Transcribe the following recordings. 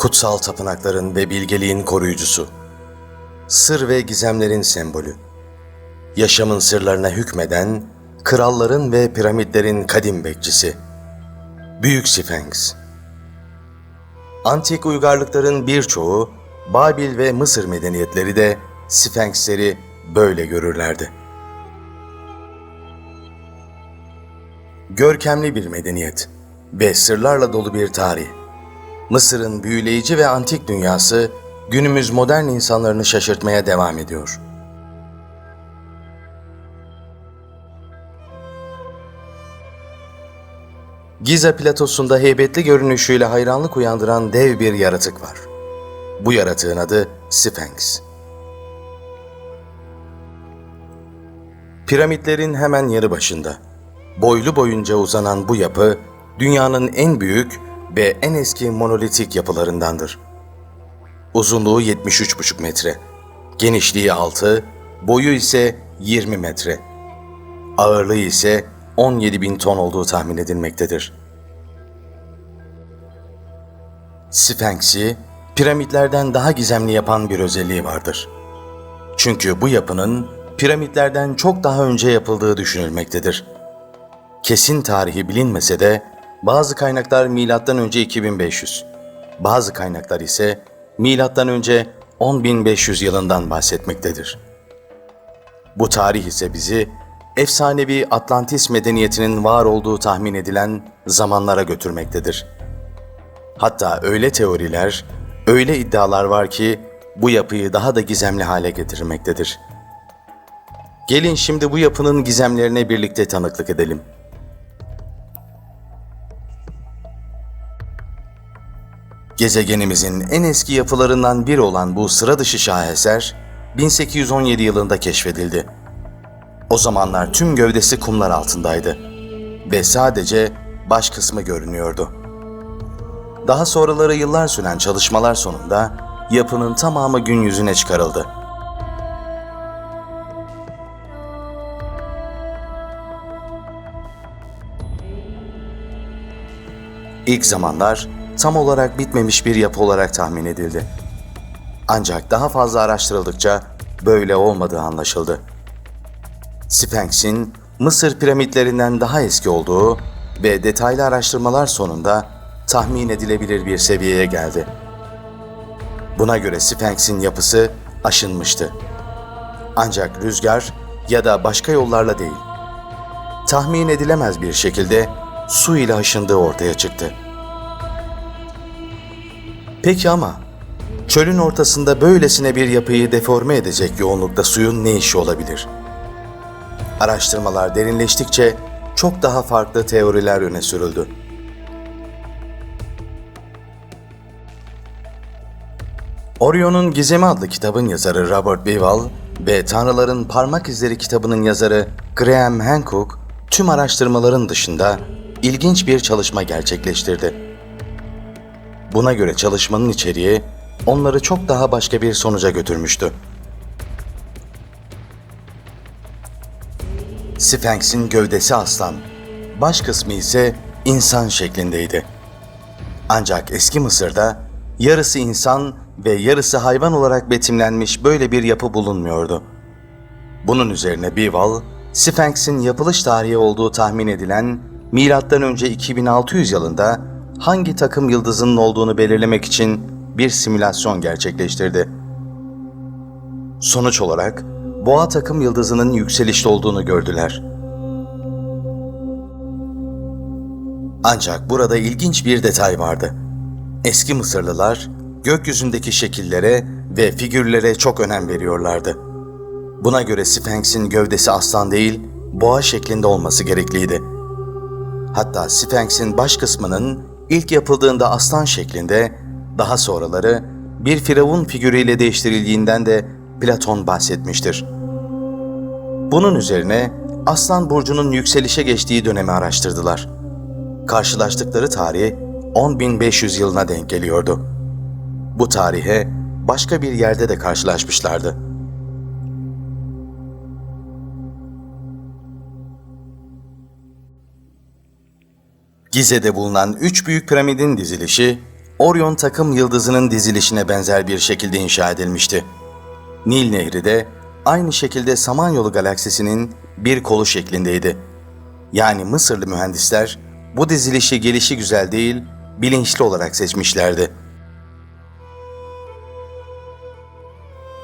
Kutsal tapınakların ve bilgeliğin koruyucusu. Sır ve gizemlerin sembolü. Yaşamın sırlarına hükmeden, kralların ve piramitlerin kadim bekçisi. Büyük Sphinx. Antik uygarlıkların birçoğu, Babil ve Mısır medeniyetleri de Sphinxleri böyle görürlerdi. Görkemli bir medeniyet ve sırlarla dolu bir tarih. Mısır'ın büyüleyici ve antik dünyası günümüz modern insanlarını şaşırtmaya devam ediyor. Giza platosunda heybetli görünüşüyle hayranlık uyandıran dev bir yaratık var. Bu yaratığın adı Sphinx. Piramitlerin hemen yanı başında. Boylu boyunca uzanan bu yapı dünyanın en büyük ve en eski monolitik yapılarındandır. Uzunluğu 73,5 metre, genişliği 6, boyu ise 20 metre. Ağırlığı ise 17 bin ton olduğu tahmin edilmektedir. Sphinx'i piramitlerden daha gizemli yapan bir özelliği vardır. Çünkü bu yapının piramitlerden çok daha önce yapıldığı düşünülmektedir. Kesin tarihi bilinmese de bazı kaynaklar milattan önce 2500, bazı kaynaklar ise milattan önce 10500 yılından bahsetmektedir. Bu tarih ise bizi efsanevi Atlantis medeniyetinin var olduğu tahmin edilen zamanlara götürmektedir. Hatta öyle teoriler, öyle iddialar var ki bu yapıyı daha da gizemli hale getirmektedir. Gelin şimdi bu yapının gizemlerine birlikte tanıklık edelim. Gezegenimizin en eski yapılarından biri olan bu sıra dışı şaheser 1817 yılında keşfedildi. O zamanlar tüm gövdesi kumlar altındaydı ve sadece baş kısmı görünüyordu. Daha sonraları yıllar süren çalışmalar sonunda yapının tamamı gün yüzüne çıkarıldı. İlk zamanlar tam olarak bitmemiş bir yapı olarak tahmin edildi. Ancak daha fazla araştırıldıkça böyle olmadığı anlaşıldı. Sphinx'in Mısır piramitlerinden daha eski olduğu ve detaylı araştırmalar sonunda tahmin edilebilir bir seviyeye geldi. Buna göre Sphinx'in yapısı aşınmıştı. Ancak rüzgar ya da başka yollarla değil. Tahmin edilemez bir şekilde su ile aşındığı ortaya çıktı. Peki ama çölün ortasında böylesine bir yapıyı deforme edecek yoğunlukta suyun ne işi olabilir? Araştırmalar derinleştikçe çok daha farklı teoriler öne sürüldü. Orion'un Gizemi adlı kitabın yazarı Robert Bivall ve Tanrıların Parmak İzleri kitabının yazarı Graham Hancock tüm araştırmaların dışında ilginç bir çalışma gerçekleştirdi. Buna göre çalışmanın içeriği onları çok daha başka bir sonuca götürmüştü. Sphinx'in gövdesi aslan, baş kısmı ise insan şeklindeydi. Ancak eski Mısır'da yarısı insan ve yarısı hayvan olarak betimlenmiş böyle bir yapı bulunmuyordu. Bunun üzerine Bival, Sphinx'in yapılış tarihi olduğu tahmin edilen M.Ö. 2600 yılında hangi takım yıldızının olduğunu belirlemek için bir simülasyon gerçekleştirdi. Sonuç olarak Boğa takım yıldızının yükselişte olduğunu gördüler. Ancak burada ilginç bir detay vardı. Eski Mısırlılar gökyüzündeki şekillere ve figürlere çok önem veriyorlardı. Buna göre Sphinx'in gövdesi aslan değil, boğa şeklinde olması gerekliydi. Hatta Sphinx'in baş kısmının ilk yapıldığında aslan şeklinde, daha sonraları bir firavun figürüyle değiştirildiğinden de Platon bahsetmiştir. Bunun üzerine Aslan Burcu'nun yükselişe geçtiği dönemi araştırdılar. Karşılaştıkları tarih 10.500 yılına denk geliyordu. Bu tarihe başka bir yerde de karşılaşmışlardı. Gize'de bulunan üç büyük piramidin dizilişi Orion takım yıldızının dizilişine benzer bir şekilde inşa edilmişti. Nil Nehri de aynı şekilde Samanyolu galaksisinin bir kolu şeklindeydi. Yani Mısırlı mühendisler bu dizilişi gelişi güzel değil, bilinçli olarak seçmişlerdi.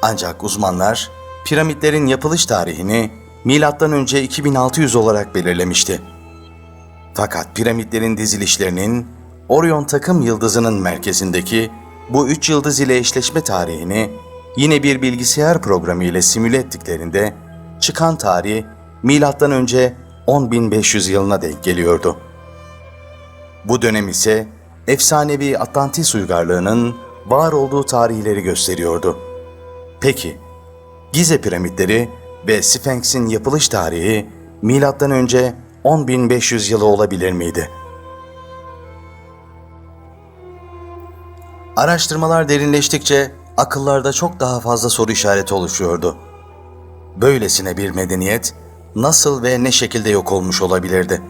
Ancak uzmanlar piramitlerin yapılış tarihini önce 2600 olarak belirlemişti. Fakat piramitlerin dizilişlerinin Orion takım yıldızının merkezindeki bu üç yıldız ile eşleşme tarihini yine bir bilgisayar programı ile simüle ettiklerinde çıkan tarih milattan önce 10.500 yılına denk geliyordu. Bu dönem ise efsanevi Atlantis uygarlığının var olduğu tarihleri gösteriyordu. Peki, Gize piramitleri ve Sphinx'in yapılış tarihi milattan önce 10.500 yılı olabilir miydi? Araştırmalar derinleştikçe akıllarda çok daha fazla soru işareti oluşuyordu. Böylesine bir medeniyet nasıl ve ne şekilde yok olmuş olabilirdi?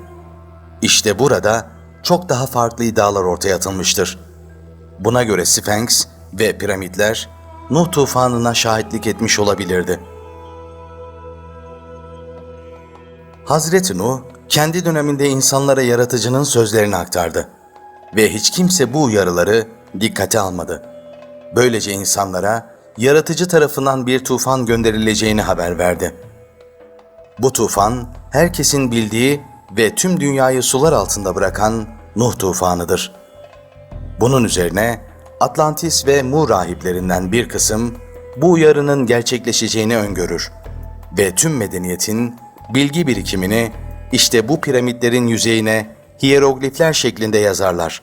İşte burada çok daha farklı iddialar ortaya atılmıştır. Buna göre Sphinx ve piramitler Nuh tufanına şahitlik etmiş olabilirdi. Hazreti Nuh kendi döneminde insanlara yaratıcının sözlerini aktardı ve hiç kimse bu uyarıları dikkate almadı. Böylece insanlara yaratıcı tarafından bir tufan gönderileceğini haber verdi. Bu tufan herkesin bildiği ve tüm dünyayı sular altında bırakan Nuh tufanıdır. Bunun üzerine Atlantis ve Mu rahiplerinden bir kısım bu uyarının gerçekleşeceğini öngörür ve tüm medeniyetin bilgi birikimini işte bu piramitlerin yüzeyine hieroglifler şeklinde yazarlar.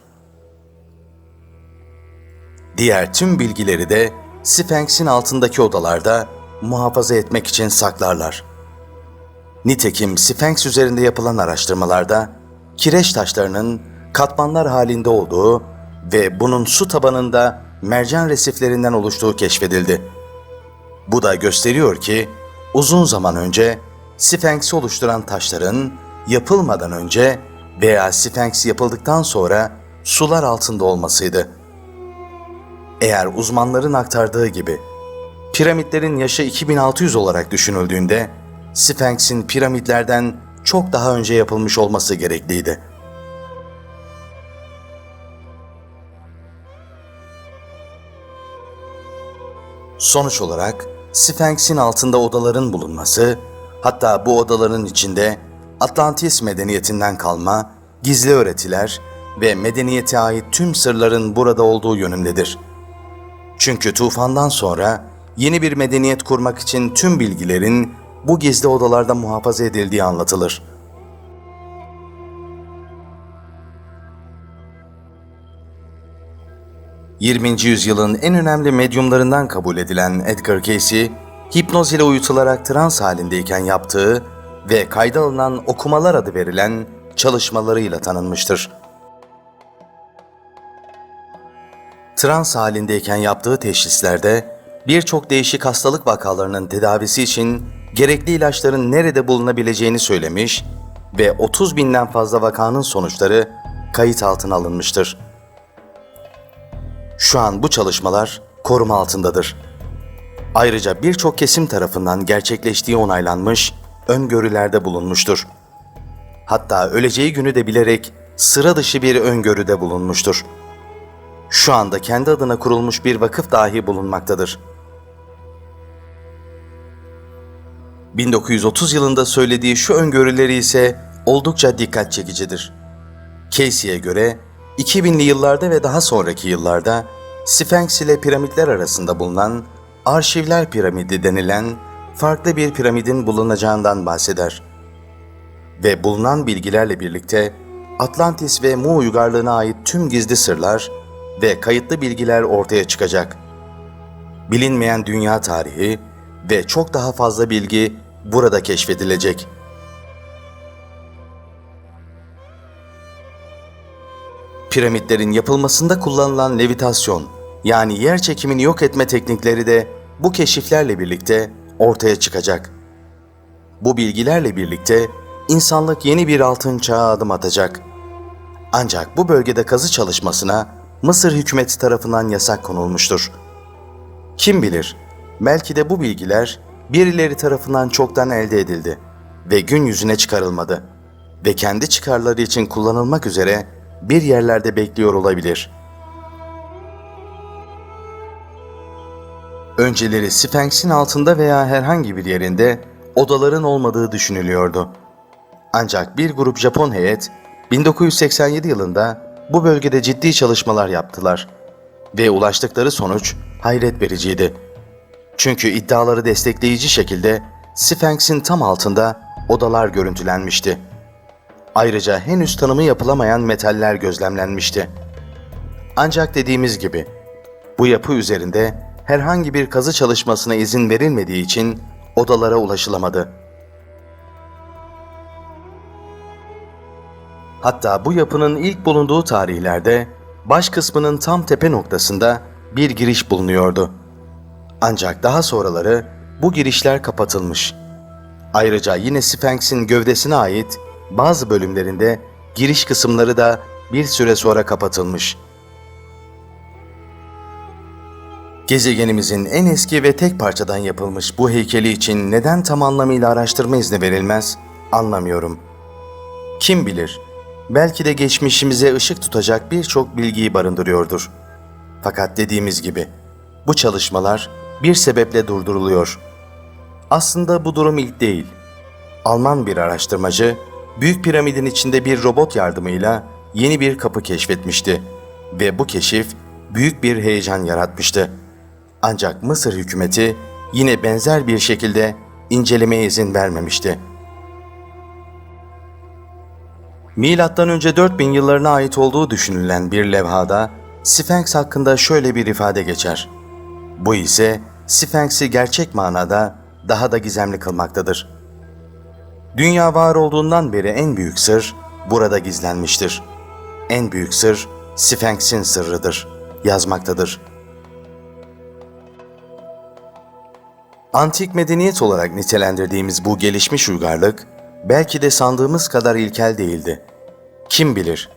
Diğer tüm bilgileri de Sphinx'in altındaki odalarda muhafaza etmek için saklarlar. Nitekim Sphinx üzerinde yapılan araştırmalarda kireç taşlarının katmanlar halinde olduğu ve bunun su tabanında mercan resiflerinden oluştuğu keşfedildi. Bu da gösteriyor ki uzun zaman önce Sphinx'i oluşturan taşların yapılmadan önce veya Sphinx yapıldıktan sonra sular altında olmasıydı. Eğer uzmanların aktardığı gibi piramitlerin yaşı 2600 olarak düşünüldüğünde Sphinx'in piramitlerden çok daha önce yapılmış olması gerekliydi. Sonuç olarak Sphinx'in altında odaların bulunması, hatta bu odaların içinde Atlantis medeniyetinden kalma gizli öğretiler ve medeniyete ait tüm sırların burada olduğu yönündedir. Çünkü tufandan sonra yeni bir medeniyet kurmak için tüm bilgilerin bu gizli odalarda muhafaza edildiği anlatılır. ...20. yüzyılın en önemli medyumlarından kabul edilen Edgar Cayce, hipnoz ile uyutularak trans halindeyken yaptığı ve kayda alınan okumalar adı verilen çalışmalarıyla tanınmıştır. Trans halindeyken yaptığı teşhislerde birçok değişik hastalık vakalarının tedavisi için gerekli ilaçların nerede bulunabileceğini söylemiş ve 30 binden fazla vakanın sonuçları kayıt altına alınmıştır. Şu an bu çalışmalar koruma altındadır. Ayrıca birçok kesim tarafından gerçekleştiği onaylanmış, öngörülerde bulunmuştur. Hatta öleceği günü de bilerek sıra dışı bir öngörüde bulunmuştur. Şu anda kendi adına kurulmuş bir vakıf dahi bulunmaktadır. 1930 yılında söylediği şu öngörüleri ise oldukça dikkat çekicidir. Casey'e göre 2000'li yıllarda ve daha sonraki yıllarda Sphinx ile piramitler arasında bulunan Arşivler Piramidi denilen farklı bir piramidin bulunacağından bahseder. Ve bulunan bilgilerle birlikte Atlantis ve Mu uygarlığına ait tüm gizli sırlar ve kayıtlı bilgiler ortaya çıkacak. Bilinmeyen dünya tarihi ve çok daha fazla bilgi burada keşfedilecek. Piramitlerin yapılmasında kullanılan levitasyon yani yer çekimini yok etme teknikleri de bu keşiflerle birlikte ortaya çıkacak. Bu bilgilerle birlikte insanlık yeni bir altın çağa adım atacak. Ancak bu bölgede kazı çalışmasına Mısır hükümeti tarafından yasak konulmuştur. Kim bilir, belki de bu bilgiler birileri tarafından çoktan elde edildi ve gün yüzüne çıkarılmadı ve kendi çıkarları için kullanılmak üzere bir yerlerde bekliyor olabilir. Önceleri Sphinx'in altında veya herhangi bir yerinde odaların olmadığı düşünülüyordu. Ancak bir grup Japon heyet 1987 yılında bu bölgede ciddi çalışmalar yaptılar ve ulaştıkları sonuç hayret vericiydi. Çünkü iddiaları destekleyici şekilde Sphinx'in tam altında odalar görüntülenmişti. Ayrıca henüz tanımı yapılamayan metaller gözlemlenmişti. Ancak dediğimiz gibi bu yapı üzerinde herhangi bir kazı çalışmasına izin verilmediği için odalara ulaşılamadı. Hatta bu yapının ilk bulunduğu tarihlerde baş kısmının tam tepe noktasında bir giriş bulunuyordu. Ancak daha sonraları bu girişler kapatılmış. Ayrıca yine Sphinx'in gövdesine ait bazı bölümlerinde giriş kısımları da bir süre sonra kapatılmış. Gezegenimizin en eski ve tek parçadan yapılmış bu heykeli için neden tam anlamıyla araştırma izni verilmez anlamıyorum. Kim bilir, belki de geçmişimize ışık tutacak birçok bilgiyi barındırıyordur. Fakat dediğimiz gibi bu çalışmalar bir sebeple durduruluyor. Aslında bu durum ilk değil. Alman bir araştırmacı Büyük Piramidin içinde bir robot yardımıyla yeni bir kapı keşfetmişti ve bu keşif büyük bir heyecan yaratmıştı. Ancak Mısır hükümeti yine benzer bir şekilde incelemeye izin vermemişti. Milattan önce 4000 yıllarına ait olduğu düşünülen bir levhada Sphinx hakkında şöyle bir ifade geçer. Bu ise Sphinx'i gerçek manada daha da gizemli kılmaktadır. Dünya var olduğundan beri en büyük sır burada gizlenmiştir. En büyük sır Sphinx'in sırrıdır, yazmaktadır. Antik medeniyet olarak nitelendirdiğimiz bu gelişmiş uygarlık belki de sandığımız kadar ilkel değildi. Kim bilir,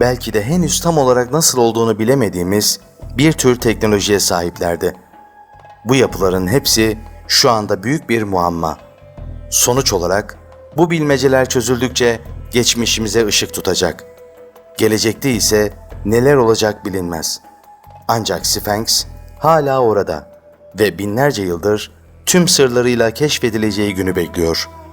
belki de henüz tam olarak nasıl olduğunu bilemediğimiz bir tür teknolojiye sahiplerdi. Bu yapıların hepsi şu anda büyük bir muamma. Sonuç olarak bu bilmeceler çözüldükçe geçmişimize ışık tutacak. Gelecekte ise neler olacak bilinmez. Ancak Sphinx hala orada ve binlerce yıldır tüm sırlarıyla keşfedileceği günü bekliyor.''